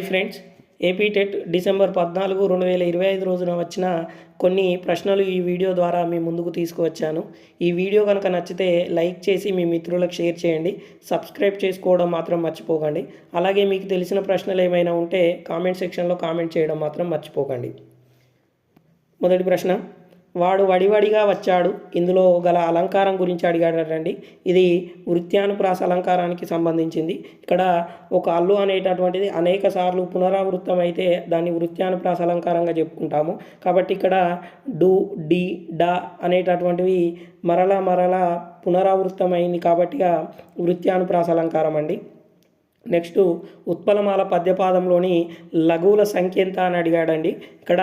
Hi friends AP TET December పద్నాలుగు రెండు వేల ఇరవై ఐదు రోజున వచ్చిన కొన్ని ప్రశ్నలు ఈ వీడియో ద్వారా మీ ముందుకు తీసుకువచ్చాను. ఈ వీడియో కనుక నచ్చితే లైక్ చేసి మీ మిత్రులకు షేర్ చేయండి. సబ్స్క్రైబ్ చేసుకోవడం మాత్రం మర్చిపోకండి. అలాగే మీకు తెలిసిన ప్రశ్నలు ఏమైనా ఉంటే కామెంట్ సెక్షన్లో కామెంట్ చేయడం మాత్రం మర్చిపోకండి. మొదటి ప్రశ్న వాడు వడివడిగా వచ్చాడు. ఇందులో గల అలంకారం గురించి అడిగాడటండి ఇది వృత్యానుప్రాస అలంకారానికి సంబంధించింది. ఇక్కడ ఒక అల్లు అనేటటువంటిది అనేక సార్లు పునరావృతం అయితే దాన్ని వృత్యానుప్రాస అలంకారంగా చెప్పుకుంటాము. కాబట్టి ఇక్కడ డు డి డా అనేటటువంటివి మరలా మరలా పునరావృతమైంది కాబట్టి వృత్యానుప్రాస అలంకారం అండి. నెక్స్ట్ ఉత్పలమాల పద్యపాదంలోని లఘువుల సంఖ్య ఎంత అని అడిగాడండి. ఇక్కడ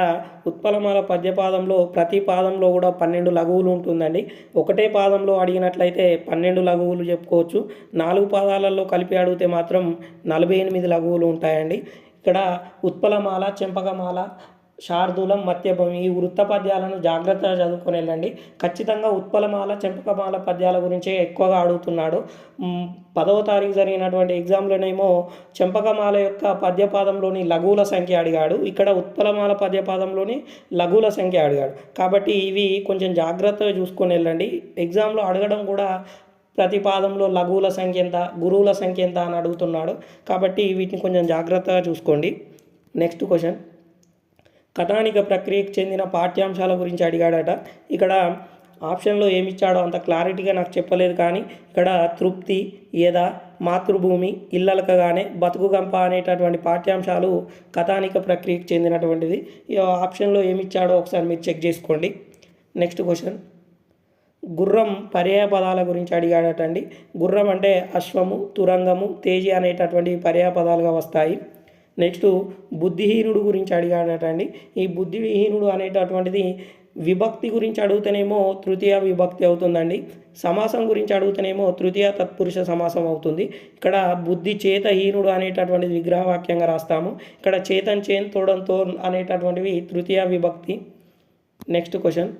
ఉత్పలమాల పద్యపాదంలో ప్రతి పాదంలో కూడా పన్నెండు లఘువులు ఉంటుందండి. ఒకటే పాదంలో అడిగినట్లయితే పన్నెండు లఘువులు చెప్పుకోవచ్చు. నాలుగు పాదాలలో కలిపి అడిగితే మాత్రం నలభై ఎనిమిది లఘువులు ఉంటాయండి. ఇక్కడ ఉత్పలమాల చెంపకమాల శార్దూలం మత్యభూమి ఈ వృత్త పద్యాలను జాగ్రత్తగా చదువుకొని వెళ్ళండి. ఖచ్చితంగా ఉత్పలమాల చెంపకమాల పద్యాల గురించే ఎక్కువగా అడుగుతున్నాడు. పదవ తారీఖు జరిగినటువంటి ఎగ్జామ్లోనేమో చెంపకమాల యొక్క పద్యపాదంలోని లఘువుల సంఖ్య అడిగాడు. ఇక్కడ ఉత్పలమాల పద్యపాదంలోని లఘువుల సంఖ్య అడిగాడు. కాబట్టి ఇవి కొంచెం జాగ్రత్తగా చూసుకొని వెళ్ళండి. ఎగ్జామ్లో అడగడం కూడా ప్రతి పాదంలో లఘువుల సంఖ్య ఎంత గురువుల సంఖ్య ఎంత అని అడుగుతున్నాడు. కాబట్టి వీటిని కొంచెం జాగ్రత్తగా చూసుకోండి. Next question. కథానిక ప్రక్రియకు చెందిన పాఠ్యాంశాల గురించి అడిగాడట. ఇక్కడ ఆప్షన్లో ఏమి ఇచ్చాడో అంత క్లారిటీగా నాకు చెప్పలేదు కానీ ఇక్కడ తృప్తి ఏదా మాతృభూమి ఇల్లలకగానే బతుకుగంప అనేటటువంటి పాఠ్యాంశాలు కథానిక ప్రక్రియకు చెందినటువంటిది. ఈ ఆప్షన్లో ఏమి ఇచ్చాడో ఒకసారి మీరు చెక్ చేసుకోండి. Next question. గుర్రం పర్యాయ పదాల గురించి అడిగాడటండి. గుర్రం అంటే అశ్వము తురంగము తేజి అనేటటువంటి పర్యాయ పదాలుగా వస్తాయి. నెక్స్ట్ బుద్ధిహీనుడు గురించి అడిగాడట అండి. ఈ బుద్ధిహీనుడు అనేటటువంటిది విభక్తి గురించి అడిగితేనేమో తృతీయ విభక్తి అవుతుందండి. సమాసం గురించి అడిగితేనేమో తృతీయ తత్పురుష సమాసం అవుతుంది. ఇక్కడ బుద్ధి చేతహీనుడు అనేటటువంటిది విగ్రహవాక్యంగా రాస్తాము. ఇక్కడ చేతన్ చేన్ తోడంతో అనేటటువంటివి తృతీయ విభక్తి. Next question.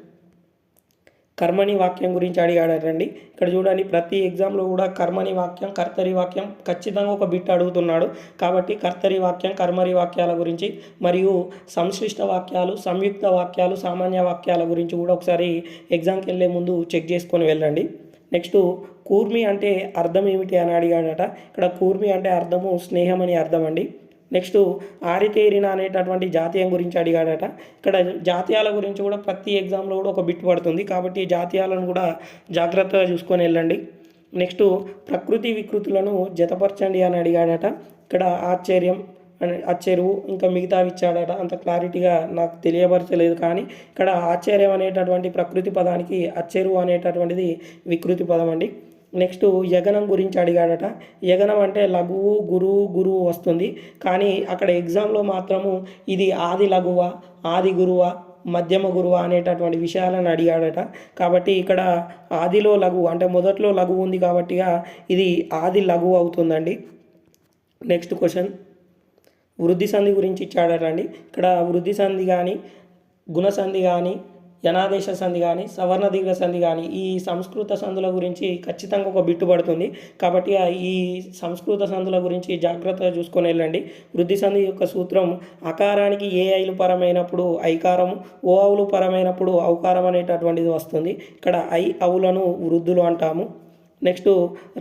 కర్మని వాక్యం గురించి అడిగాడటండి ఇక్కడ చూడండి ప్రతి ఎగ్జామ్లో కూడా కర్మని వాక్యం కర్తరి వాక్యం ఖచ్చితంగా ఒక బిట్ అడుగుతున్నాడు. కాబట్టి కర్తరి వాక్యం కర్మరి వాక్యాల గురించి మరియు సంశ్లిష్ట వాక్యాలు సంయుక్త వాక్యాలు సామాన్య వాక్యాల గురించి కూడా ఒకసారి ఎగ్జామ్కి వెళ్ళే ముందు చెక్ చేసుకొని వెళ్ళండి. నెక్స్ట్ కూర్మి అంటే అర్థం ఏమిటి అని అడిగాడట. ఇక్కడ కూర్మి అంటే అర్థము స్నేహం అని అర్థం అండి. నెక్స్ట్ ఆరితేరిన అనేటటువంటి జాతీయం గురించి అడిగాడట. ఇక్కడ జాతీయాల గురించి కూడా ప్రతి ఎగ్జామ్లో కూడా ఒక బిట్ పడుతుంది. కాబట్టి జాతీయాలను కూడా జాగ్రత్తగా చూసుకొని వెళ్ళండి. నెక్స్ట్ ప్రకృతి వికృతులను జతపరచండి అని అడిగాడట. ఇక్కడ ఆశ్చర్యం అని ఆశ్చర్యవు ఇంకా మిగతావి ఇచ్చాడట. అంత క్లారిటీగా నాకు తెలియపరచలేదు కానీ ఇక్కడ ఆశ్చర్యం అనేటటువంటి ప్రకృతి పదానికి అచ్చెరువు అనేటటువంటిది వికృతి పదం అండి. నెక్స్ట్ యగనం గురించి అడిగాడట. యగనం అంటే లఘువు గురువు గురువు వస్తుంది. కానీ అక్కడ ఎగ్జామ్లో మాత్రము ఇది ఆది లఘువ ఆది గురువ మధ్యమ గురువ అనేటటువంటి విషయాలను అడిగాడట. కాబట్టి ఇక్కడ ఆదిలో లఘువు అంటే మొదట్లో లఘువు ఉంది కాబట్టి ఇది ఆది లఘువు అవుతుందండి. Next question. వృద్ధి సంధి గురించి ఇచ్చాడట అండి. ఇక్కడ వృద్ధి సంధి కానీ గుణసంధి కానీ యనాదేశ సంధి కానీ సవర్ణ దీర్ఘ సంధి కానీ ఈ సంస్కృత సంధుల గురించి ఖచ్చితంగా ఒక బిట్టు పడుతుంది. కాబట్టి ఈ సంస్కృత సంధుల గురించి జాగ్రత్తగా చూసుకొని వెళ్ళండి. వృద్ధి సంధి యొక్క సూత్రం అకారానికి ఏ ఐలు పరమైనప్పుడు ఐకారము ఓ అవులు పరమైనప్పుడు ఔకారం అనేటటువంటిది వస్తుంది. ఇక్కడ ఐ అవులను వృద్ధులు అంటాము. నెక్స్ట్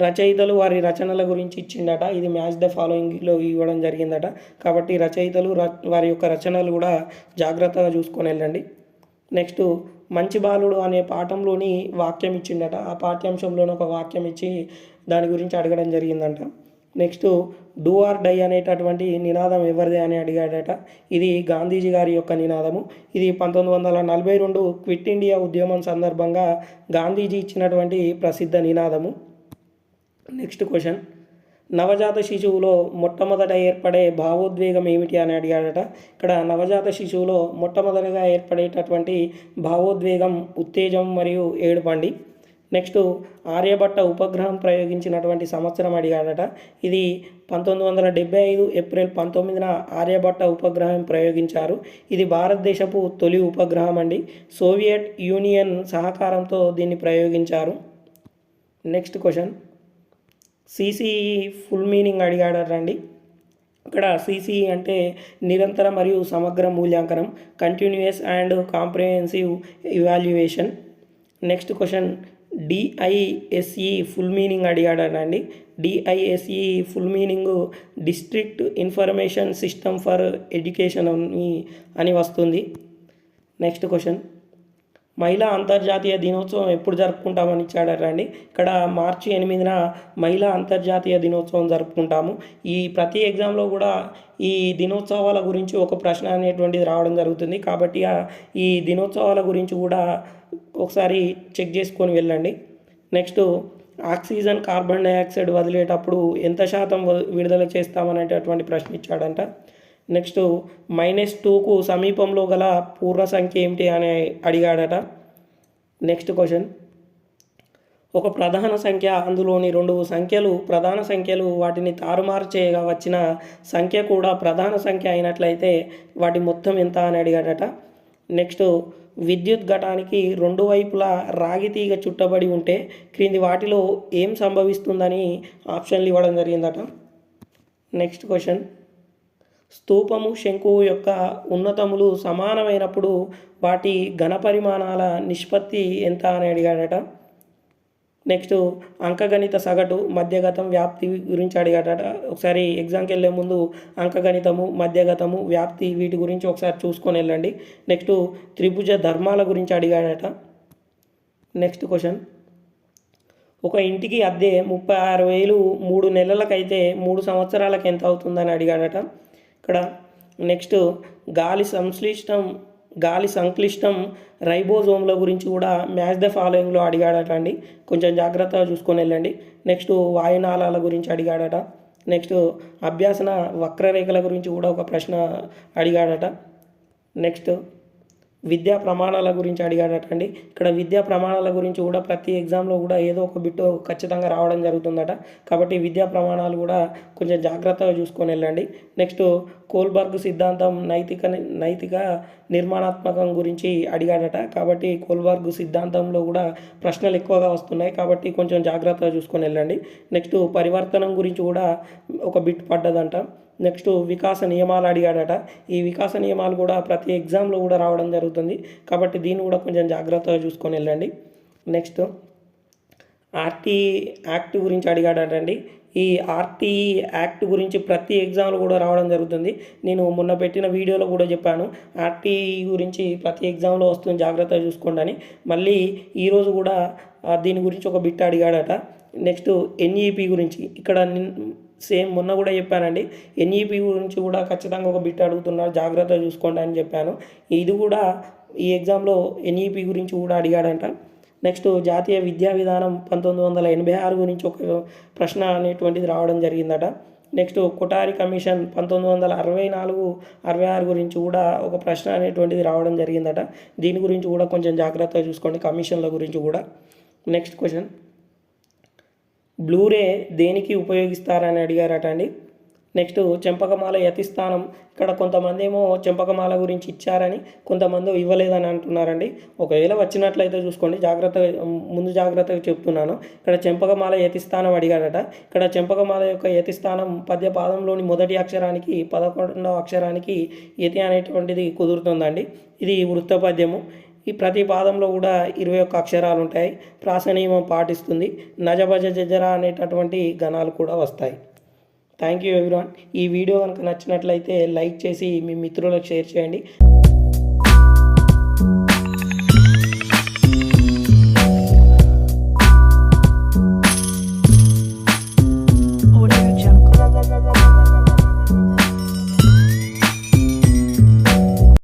రచయితలు వారి రచనల గురించి ఇచ్చిండట. ఇది మ్యాచ్ ద ఫాలోయింగ్లో ఇవ్వడం జరిగిందట. కాబట్టి రచయితలు ర వారి యొక్క రచనలు కూడా జాగ్రత్తగా చూసుకొని వెళ్ళండి. నెక్స్ట్ మంచి బాలుడు అనే పాఠంలోని వాక్యం ఇచ్చిండట. ఆ పాఠ్యాంశంలోని ఒక వాక్యం ఇచ్చి దాని గురించి అడగడం జరిగిందంట. నెక్స్ట్ డూ ఆర్ డై అనేటటువంటి నినాదం ఎవరిది అని అడిగాడట. ఇది గాంధీజీ గారి యొక్క నినాదము. ఇది పంతొమ్మిది వందల నలభై రెండు క్విట్ ఇండియా ఉద్యమం సందర్భంగా గాంధీజీ ఇచ్చినటువంటి ప్రసిద్ధ నినాదము. Next question. నవజాత శిశువులో మొట్టమొదట ఏర్పడే భావోద్వేగం ఏమిటి అని అడిగాడట. ఇక్కడ నవజాత శిశువులో మొట్టమొదటిగా ఏర్పడేటటువంటి భావోద్వేగం ఉత్తేజం మరియు ఏడుపండి నెక్స్ట్ ఆర్యభట్ట ఉపగ్రహం ప్రయోగించినటువంటి సంవత్సరం అడిగాడట. ఇది పంతొమ్మిది వందల డెబ్బై ఐదు ఏప్రిల్ పంతొమ్మిదిన ఆర్యభట్ట ఉపగ్రహం ప్రయోగించారు. ఇది భారతదేశపు తొలి ఉపగ్రహం అండి. సోవియట్ యూనియన్ సహకారంతో దీన్ని ప్రయోగించారు. Next question. CCE full meaning అడిగాడటండి. ఇక్కడ సిసిఈ అంటే నిరంతర మరియు సమగ్ర మూల్యాంకనం continuous and comprehensive evaluation next question DISE full meaning అడిగాడండి DISE full meaning district information system for education అని వస్తుంది. నెక్స్ట్ క్వశ్చన్ మహిళా అంతర్జాతీయ దినోత్సవం ఎప్పుడు జరుపుకుంటామని ఇచ్చాడటండి. ఇక్కడ మార్చి ఎనిమిదిన మహిళా అంతర్జాతీయ దినోత్సవం జరుపుకుంటాము. ఈ ప్రతి ఎగ్జామ్లో కూడా ఈ దినోత్సవాల గురించి ఒక ప్రశ్న అనేటువంటిది రావడం జరుగుతుంది. కాబట్టి ఈ దినోత్సవాల గురించి కూడా ఒకసారి చెక్ చేసుకొని వెళ్ళండి. నెక్స్ట్ ఆక్సిజన్ కార్బన్ డైఆక్సైడ్ వదిలేటప్పుడు ఎంత శాతం వ- విడుదల చేస్తామనేటటువంటి ప్రశ్న ఇచ్చాడంట. నెక్స్ట్ మైనస్ టూకు సమీపంలో గల పూర్ణ సంఖ్య ఏమిటి అని అడిగాడట. Next question. ఒక ప్రధాన సంఖ్య అందులోని రెండు సంఖ్యలు ప్రధాన సంఖ్యలు వాటిని తారుమారు చేయగా వచ్చిన సంఖ్య కూడా ప్రధాన సంఖ్య అయినట్లయితే వాటి మొత్తం ఎంత అని అడిగాడట. నెక్స్ట్ విద్యుత్ ఘటానికి రెండు వైపులా రాగి తీగ చుట్టబడి ఉంటే క్రింది వాటిలో ఏం సంభవిస్తుందని ఆప్షన్లు ఇవ్వడం జరిగిందట. Next question. స్తూపము శంకువు యొక్క ఉన్నతములు సమానమైనప్పుడు వాటి ఘనపరిమాణాల నిష్పత్తి ఎంత అని అడిగాడట. నెక్స్ట్ అంకగణిత సగటు మధ్యగతం వ్యాప్తి గురించి అడిగాడట. ఒకసారి ఎగ్జామ్కి వెళ్ళే ముందు అంకగణితము మధ్యగతము వ్యాప్తి వీటి గురించి ఒకసారి చూసుకొని వెళ్ళండి. నెక్స్ట్ త్రిభుజ ధర్మాల గురించి అడిగాడట. Next question. ఒక ఇంటికి అద్దె ముప్పై ఆరు వేలు మూడు నెలలకైతే మూడు సంవత్సరాలకు ఎంత అవుతుందని అడిగాడట. ఇక్కడ నెక్స్ట్ గాలి సంశ్లిష్టం గాలి సంక్లిష్టం రైబోజోమ్ల గురించి కూడా మ్యాచ్ ద ఫాలోయింగ్లో అడిగాడట అండి. కొంచెం జాగ్రత్తగా చూసుకొని వెళ్ళండి. నెక్స్ట్ వాయునాళాల గురించి అడిగాడట. నెక్స్ట్ అభ్యాసన వక్రరేఖల గురించి కూడా ఒక ప్రశ్న అడిగాడట. నెక్స్ట్ విద్యా ప్రమాణాల గురించి అడిగాడట అండి ఇక్కడ విద్యా ప్రమాణాల గురించి కూడా ప్రతి ఎగ్జామ్లో కూడా ఏదో ఒక బిట్ ఖచ్చితంగా రావడం జరుగుతుందట. కాబట్టి విద్యా ప్రమాణాలు కూడా కొంచెం జాగ్రత్తగా చూసుకొని వెళ్ళండి. నెక్స్ట్ కోల్బర్గ్ సిద్ధాంతం నైతిక నైతిక నిర్మాణాత్మకం గురించి అడిగాడట. కాబట్టి కోల్బర్గ్ సిద్ధాంతంలో కూడా ప్రశ్నలు ఎక్కువగా వస్తున్నాయి. కాబట్టి కొంచెం జాగ్రత్తగా చూసుకొని వెళ్ళండి. నెక్స్ట్ పరివర్తనం గురించి కూడా ఒక బిట్ పడ్డదంట. నెక్స్ట్ వికాస నియమాలు అడిగాడట. ఈ వికాస నియమాలు కూడా ప్రతి ఎగ్జామ్లో కూడా రావడం జరుగుతుంది. కాబట్టి దీన్ని కూడా కొంచెం జాగ్రత్తగా చూసుకొని వెళ్ళండి. నెక్స్ట్ ఆర్టీ యాక్ట్ గురించి అడిగాడటండి. ఈ ఆర్టీ యాక్ట్ గురించి ప్రతి ఎగ్జామ్లో కూడా రావడం జరుగుతుంది. నేను మొన్న పెట్టిన వీడియోలో కూడా చెప్పాను. ఆర్టీ గురించి ప్రతి ఎగ్జామ్లో వస్తుంది. జాగ్రత్తగా చూసుకోండి అని. మళ్ళీ ఈరోజు కూడా దీని గురించి ఒక బిట్ అడిగాడట. నెక్స్ట్ ఎన్ఈపి గురించి. ఇక్కడ నిన్- సేమ్ మొన్న కూడా చెప్పానండి. ఎన్ఈపి గురించి కూడా ఖచ్చితంగా ఒక బిట్ అడుగుతున్నారు. జాగ్రత్తగా చూసుకోండి అని చెప్పాను. ఇది కూడా ఈ ఎగ్జామ్లో ఎన్ఈపి గురించి కూడా అడిగాడంట. నెక్స్ట్ జాతీయ విద్యా విధానం పంతొమ్మిది వందల ఎనభై ఆరు గురించి ఒక ప్రశ్న అనేటువంటిది రావడం జరిగిందట. నెక్స్ట్ కొటారి కమిషన్ పంతొమ్మిది వందల అరవై నాలుగు అరవై ఆరు గురించి కూడా ఒక ప్రశ్న అనేటువంటిది రావడం జరిగిందట. దీని గురించి కూడా కొంచెం జాగ్రత్తగా చూసుకోండి కమిషన్ల గురించి కూడా. Next question. బ్లూరే దేనికి ఉపయోగిస్తారని అడిగారట అండి. నెక్స్ట్ చెంపకమాల యతిస్థానం. ఇక్కడ కొంతమంది ఏమో చెంపకమాల గురించి ఇచ్చారని కొంతమంది ఇవ్వలేదని అంటున్నారండి. ఒకవేళ వచ్చినట్లయితే చూసుకోండి. జాగ్రత్తగా ముందు జాగ్రత్తగా చెప్తున్నాను. ఇక్కడ చెంపకమాల యతిస్థానం అడిగాడట ఇక్కడ చెంపకమాల యొక్క యతిస్థానం పద్య పాదంలోని మొదటి అక్షరానికి పదకొండవ అక్షరానికి యతి అనేటువంటిది కుదురుతుందండి. ఇది వృత్తపద్యము. ఈ ప్రతి పాదంలో కూడా ఇరవై ఒక్క అక్షరాలు ఉంటాయి. ప్రాస నియమం పాటిస్తుంది. నజభజ జజరా అనేటటువంటి గణాలు కూడా వస్తాయి. థ్యాంక్ యూ ఎవ్రీవన్ ఈ వీడియో కనుక నచ్చినట్లయితే లైక్ చేసి మీ మిత్రులకు షేర్ చేయండి.